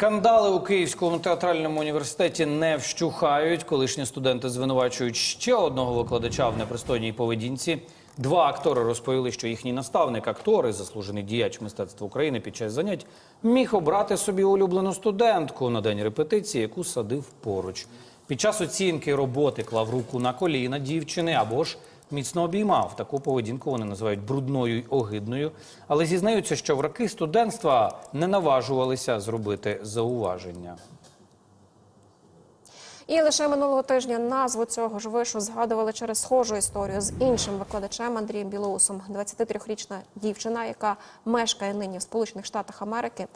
Скандали у Київському театральному університеті не вщухають. Колишні студенти звинувачують ще одного викладача в непристойній поведінці. Два актори розповіли, що їхній наставник, актор і заслужений діяч мистецтва України під час занять, міг обрати собі улюблену студентку на день репетиції, яку садив поруч. Під час оцінки роботи клав руку на коліна дівчини або ж міцно обіймав. Таку поведінку вони називають брудною й огидною, але зізнаються, що в роки студентства не наважувалися зробити зауваження. І лише минулого тижня назву цього ж вишу згадували через схожу історію з іншим викладачем Андрієм Білоусом. 23-річна дівчина, яка мешкає нині в Сполучених Штатах Америки,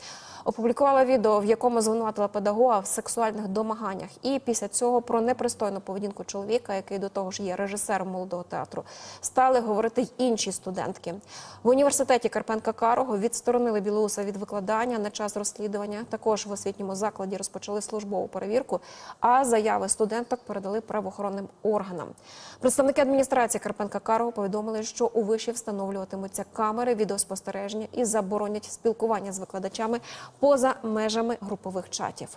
опублікувала відео, в якому звинуватила педагога в сексуальних домаганнях. І після цього про непристойну поведінку чоловіка, який до того ж є режисером молодого театру, стали говорити й інші студентки. В університеті Карпенка Карого відсторонили Білоуса від викладання на час розслідування. Також в освітньому закладі розпочали службову перевірку. А заяви студенток передали правоохоронним органам. Представники адміністрації Карпенка Карого повідомили, що у виші встановлюватимуться камери відеоспостереження і заборонять спілкування з викладачами поза межами групових чатів.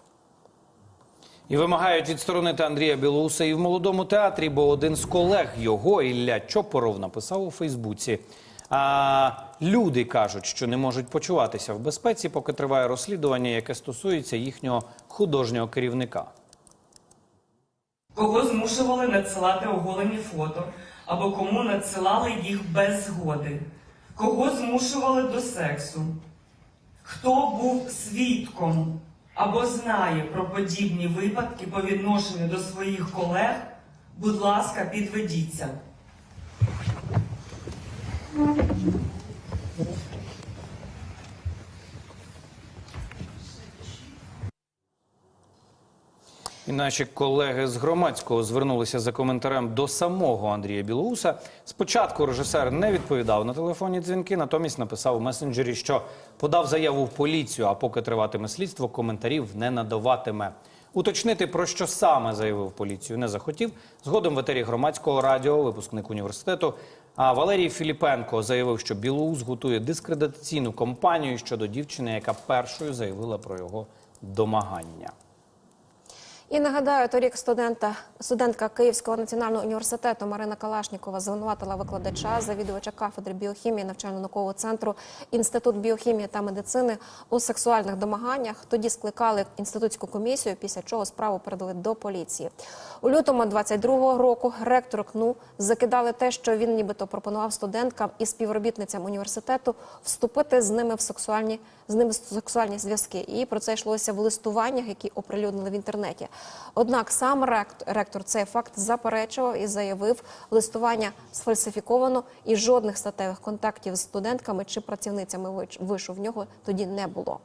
І вимагають відсторонити Андрія Білоуса і в молодому театрі, бо один з колег його, Ілля Чопоров, написав у Фейсбуці. А люди кажуть, що не можуть почуватися в безпеці, поки триває розслідування, яке стосується їхнього художнього керівника. Кого змушували надсилати оголені фото, або кому надсилали їх без згоди, кого змушували до сексу, хто був свідком або знає про подібні випадки по відношенню до своїх колег, будь ласка, підведіться. І наші колеги з громадського звернулися за коментарем до самого Андрія Білоуса. Спочатку режисер не відповідав на телефонні дзвінки, натомість написав у месенджері, що подав заяву в поліцію, а поки триватиме слідство, коментарів не надаватиме. Уточнити про що саме заявив поліцію не захотів. Згодом в етері громадського радіо, випускник університету. А Валерій Філіпенко заявив, що Білоус готує дискредитаційну кампанію щодо дівчини, яка першою заявила про його домагання. І нагадаю, торік студента студентка Київського національного університету Марина Калашнікова звинуватила викладача, завідувача кафедри біохімії навчально-наукового центру Інститут біохімії та медицини у сексуальних домаганнях. Тоді скликали інститутську комісію, після чого справу передали до поліції. У лютому 22-го року ректор КНУ закидали те, що він нібито пропонував студенткам і співробітницям університету вступити з ними в сексуальні з ними в сексуальні зв'язки. І про це йшлося в листуваннях, які оприлюднили в інтернеті. Однак сам ректор, цей факт заперечував і заявив, листування сфальсифіковано і жодних статевих контактів з студентками чи працівницями вишу в нього тоді не було.